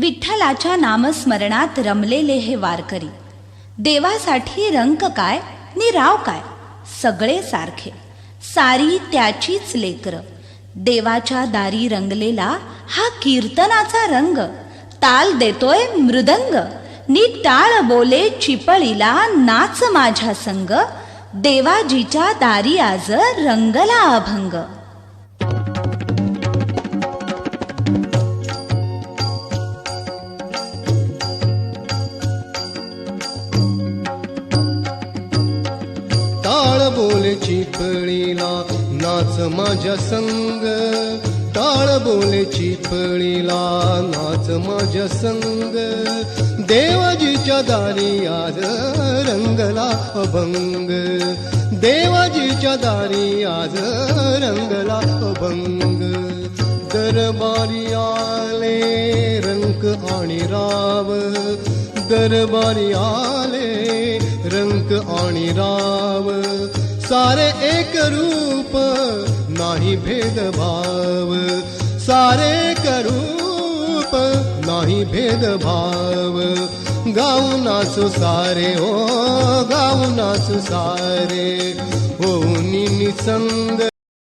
विठ्ठलाच्या नामस्मरणात रमलेले हे वारकरी. देवासाठी रंक काय नि राव काय सगळे सारखे. सारी त्याचीच लेकर. देवाच्या दारी रंगलेला हा कीर्तनाचा रंग. ताल देतोय मृदंग. नी टाळ बोले चिपळीला नाच माझ्या संग. देवाजीच्या दारी आज रंगला अभंग. बोले चिपळीला नाच माझ्या संग. टाळ बोलेची चिपळीला नाच माझ्या संग. देवाजीच्या दारी आज रंगला अभंग. देवाजीच्या दारी आज रंगला अभंग. दरबारी आले रंक आणि राव. दरबारी आले रंक आणि राव। सारे एक रूप नाही भेदभाव। सारे एक रूप नाही भेदभाव। गाऊ नाचो सारे हो गाऊ नाचो सारे। हो निसंग